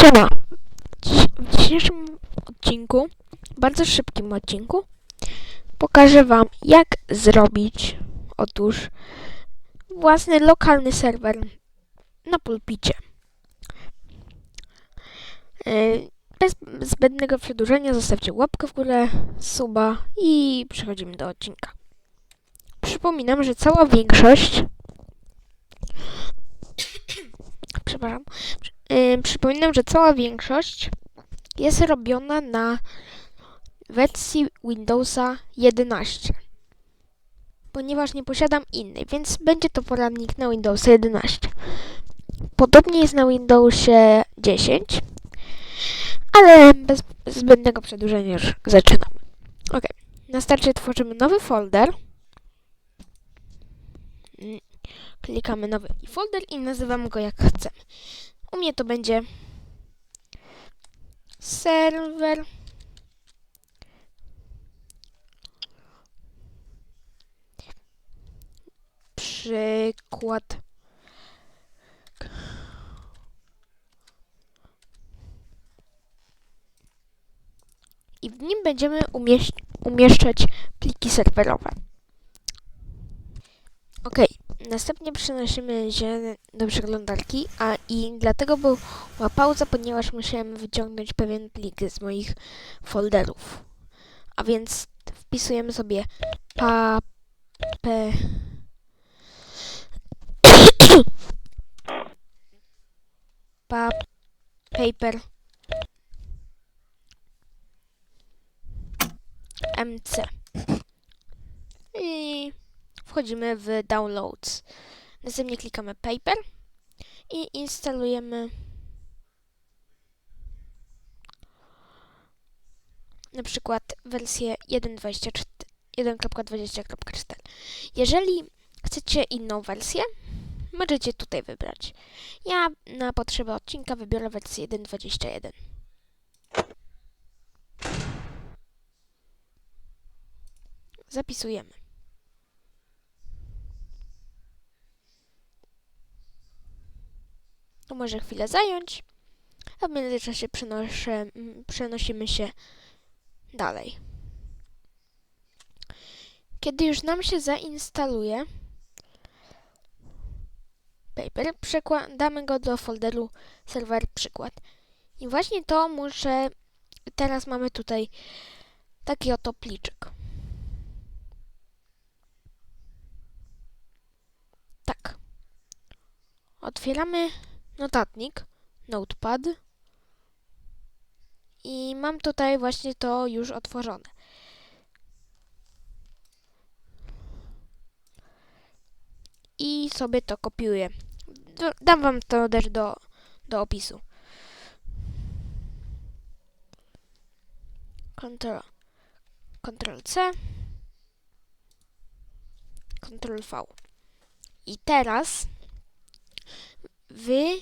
Siema! W dzisiejszym odcinku, bardzo szybkim odcinku, pokażę Wam, jak zrobić, otóż, własny lokalny serwer na pulpicie. Yy, Bez zbędnego przedłużenia zostawcie łapkę w górę, suba i przechodzimy do odcinka. Przypominam, że cała większość przepraszam, Przypominam, że cała większość jest robiona na wersji Windowsa 11. Ponieważ nie posiadam innej, więc będzie to poradnik na Windowsa 11. Podobnie jest na Windowsie 10, ale bez zbędnego przedłużenia już zaczynamy. Ok, na starcie tworzymy nowy folder. Mm, Klikamy nowy folder i nazywamy go jak chcemy. U mnie to będzie serwer przykład i w nim będziemy umieść, umieszczać pliki serwerowe. Ok, następnie przenosimy się do przeglądarki, a i dlatego była pauza, ponieważ musiałem wyciągnąć pewien plik z moich folderów. A więc wpisujemy sobie pa, pe, pa, paper mc wchodzimy w downloads. Następnie klikamy paper i instalujemy na przykład wersję 1.24 1.20.4. Jeżeli chcecie inną wersję, możecie tutaj wybrać. Ja na potrzeby odcinka wybiorę wersję 1.21. Zapisujemy. To może chwilę zająć, a w międzyczasie przenoszę, mm, przenosimy się dalej. Kiedy już nam się zainstaluje paper, przekładamy go do folderu serwer przykład. I właśnie to muszę, teraz mamy tutaj taki oto pliczek. Tak. Otwieramy notatnik, notepad i mam tutaj właśnie to już otworzone. I sobie to kopiuję. Dam wam to też do, do opisu. Ctrl, Ctrl C, Ctrl V. I teraz wy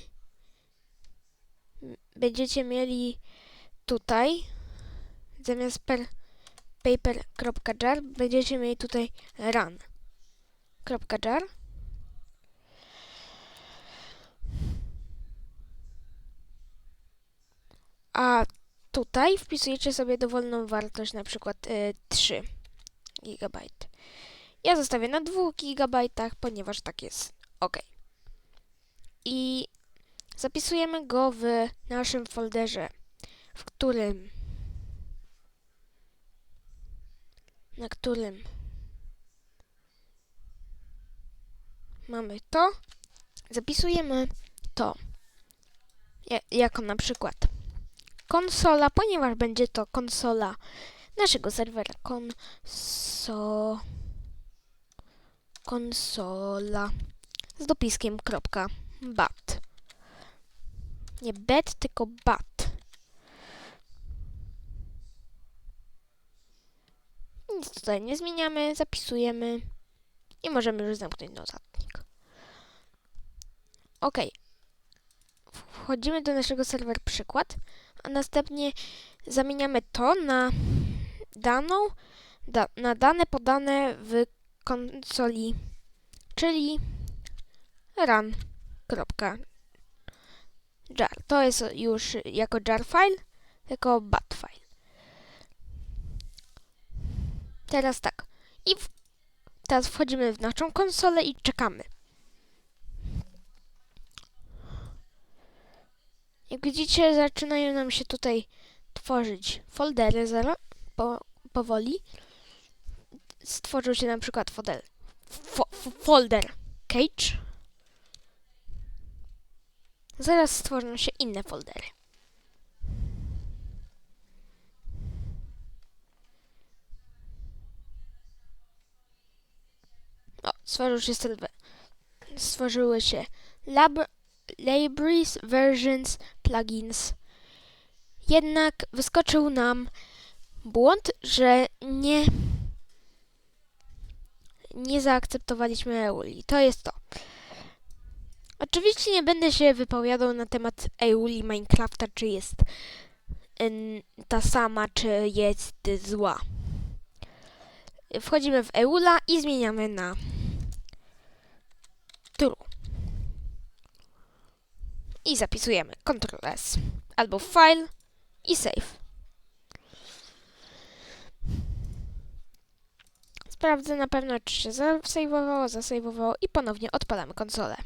będziecie mieli tutaj zamiast per paper.jar będziecie mieli tutaj run.jar a tutaj wpisujecie sobie dowolną wartość, na przykład y, 3 GB. Ja zostawię na 2 GB, ponieważ tak jest ok. I zapisujemy go w naszym folderze, w którym na którym mamy to, zapisujemy to ja- jako na przykład konsola, ponieważ będzie to konsola naszego serwera konso konsola z dopiskiem kropka bat. Nie bet, tylko bat. Nic tutaj nie zmieniamy, zapisujemy i możemy już zamknąć notatnik. Ok. Wchodzimy do naszego serwer przykład, a następnie zamieniamy to na daną, da, na dane podane w konsoli, czyli run.jar. jar. To jest już jako jar file, jako bat file. Teraz tak. I w, teraz wchodzimy w naszą konsolę i czekamy. Jak widzicie, zaczynają nam się tutaj tworzyć foldery zero, po, powoli. Stworzył się na przykład folder, fo, fo, folder cage. Zaraz stworzą się inne foldery. O, stworzył się serwer. Stworzyły się lab, libraries, versions, plugins. Jednak wyskoczył nam błąd, że nie nie zaakceptowaliśmy EULI. To jest to. Oczywiście nie będę się wypowiadał na temat EULI Minecrafta, czy jest ta sama, czy jest zła. Wchodzimy w EULA i zmieniamy na true. I zapisujemy Ctrl S albo file i save. Sprawdzę na pewno, czy się zasejwowało, zasejwowało i ponownie odpalamy konsolę.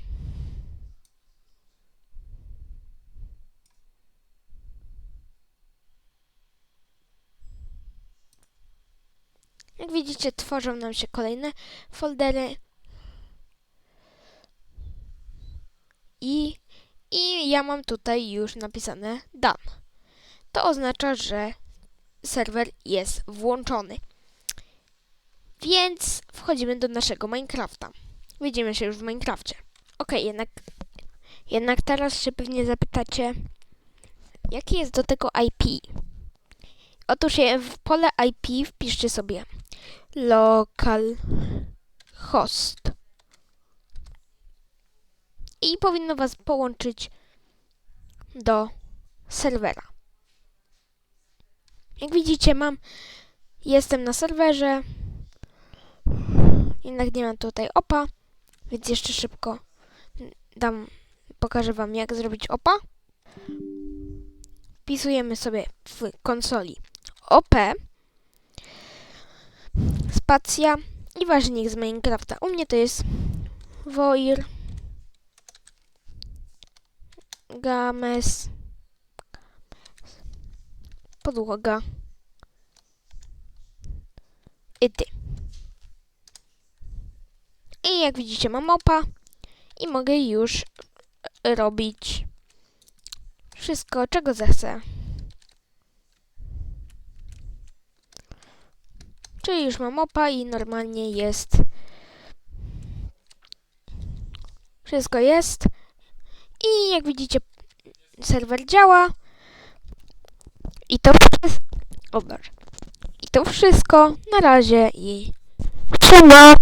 Jak widzicie, tworzą nam się kolejne foldery i, i ja mam tutaj już napisane done. To oznacza, że serwer jest włączony. Więc wchodzimy do naszego Minecrafta. Widzimy się już w Minecrafcie. Ok, jednak, jednak teraz się pewnie zapytacie, jakie jest do tego IP? Otóż w pole IP wpiszcie sobie local host i powinno was połączyć do serwera. Jak widzicie, mam jestem na serwerze. Jednak nie mam tutaj opa, więc jeszcze szybko dam, pokażę wam jak zrobić opa. Wpisujemy sobie w konsoli OP, spacja i ważnik z Minecrafta. U mnie to jest Voir Games podłoga Idy. I jak widzicie mam opa i mogę już robić wszystko, czego zechcę. Czyli już mam opa i normalnie jest. Wszystko jest. I jak widzicie, serwer działa. I to wszystko. I to wszystko. Na razie i. Siema!